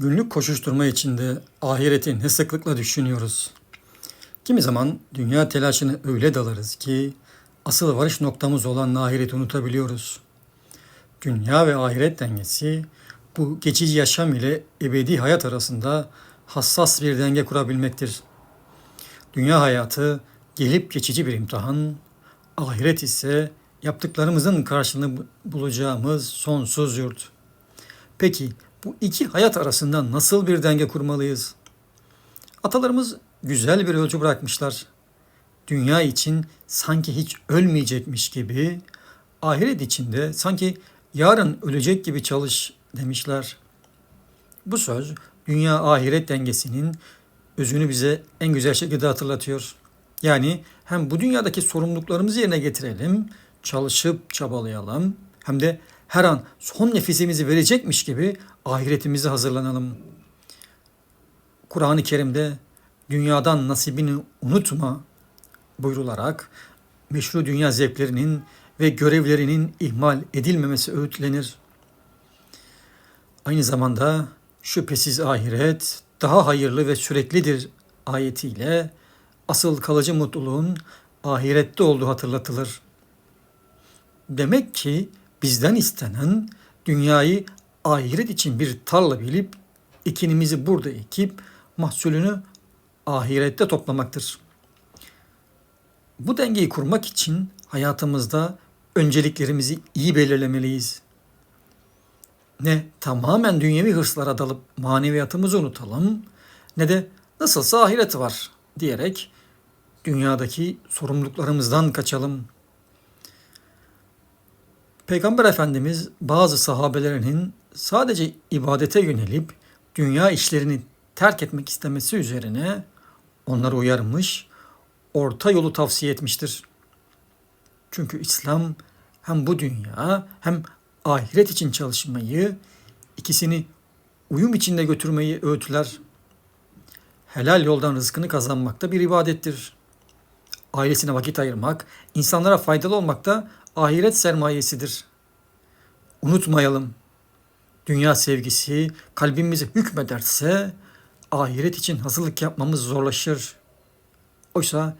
Günlük koşuşturma içinde ahireti ne sıklıkla düşünüyoruz. Kimi zaman dünya telaşını öyle dalarız ki asıl varış noktamız olan ahireti unutabiliyoruz. Dünya ve ahiret dengesi bu geçici yaşam ile ebedi hayat arasında hassas bir denge kurabilmektir. Dünya hayatı gelip geçici bir imtihan, ahiret ise yaptıklarımızın karşılığını bulacağımız sonsuz yurt. Peki bu iki hayat arasında nasıl bir denge kurmalıyız? Atalarımız güzel bir ölçü bırakmışlar. Dünya için sanki hiç ölmeyecekmiş gibi, ahiret içinde sanki yarın ölecek gibi çalış demişler. Bu söz dünya ahiret dengesinin özünü bize en güzel şekilde hatırlatıyor. Yani hem bu dünyadaki sorumluluklarımızı yerine getirelim, çalışıp çabalayalım hem de her an son nefesimizi verecekmiş gibi ahiretimizi hazırlanalım. Kur'an-ı Kerim'de dünyadan nasibini unutma buyrularak meşru dünya zevklerinin ve görevlerinin ihmal edilmemesi öğütlenir. Aynı zamanda şüphesiz ahiret daha hayırlı ve süreklidir ayetiyle asıl kalıcı mutluluğun ahirette olduğu hatırlatılır. Demek ki bizden istenen dünyayı ahiret için bir tarla bilip ekinimizi burada ekip mahsulünü ahirette toplamaktır. Bu dengeyi kurmak için hayatımızda önceliklerimizi iyi belirlemeliyiz. Ne tamamen dünyevi hırslara dalıp maneviyatımızı unutalım ne de nasılsa ahiret var diyerek dünyadaki sorumluluklarımızdan kaçalım. Peygamber Efendimiz bazı sahabelerinin sadece ibadete yönelip dünya işlerini terk etmek istemesi üzerine onları uyarmış, orta yolu tavsiye etmiştir. Çünkü İslam hem bu dünya hem ahiret için çalışmayı, ikisini uyum içinde götürmeyi öğütler. Helal yoldan rızkını kazanmak da bir ibadettir. Ailesine vakit ayırmak, insanlara faydalı olmak da ahiret sermayesidir. Unutmayalım. Dünya sevgisi kalbimize hükmederse ahiret için hazırlık yapmamız zorlaşır. Oysa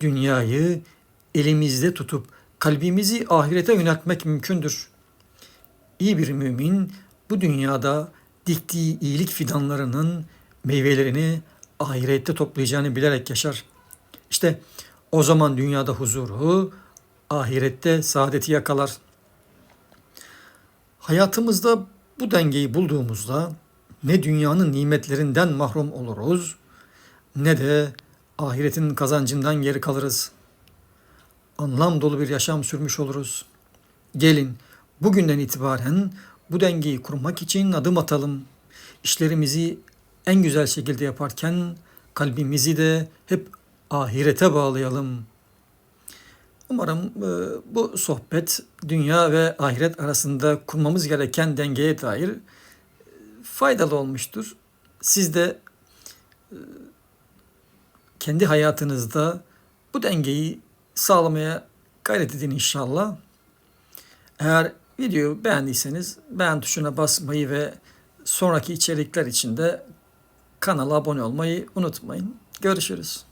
dünyayı elimizde tutup kalbimizi ahirete yöneltmek mümkündür. İyi bir mümin bu dünyada diktiği iyilik fidanlarının meyvelerini ahirette toplayacağını bilerek yaşar. İşte o zaman dünyada huzuru, ahirette saadeti yakalar. Hayatımızda bu dengeyi bulduğumuzda ne dünyanın nimetlerinden mahrum oluruz ne de ahiretin kazancından geri kalırız. Anlam dolu bir yaşam sürmüş oluruz. Gelin bugünden itibaren bu dengeyi kurmak için adım atalım. İşlerimizi en güzel şekilde yaparken kalbimizi de hep ahirete bağlayalım. Umarım e, bu sohbet dünya ve ahiret arasında kurmamız gereken dengeye dair e, faydalı olmuştur. Siz de e, kendi hayatınızda bu dengeyi sağlamaya gayret edin inşallah. Eğer videoyu beğendiyseniz beğen tuşuna basmayı ve sonraki içerikler için de kanala abone olmayı unutmayın. Görüşürüz.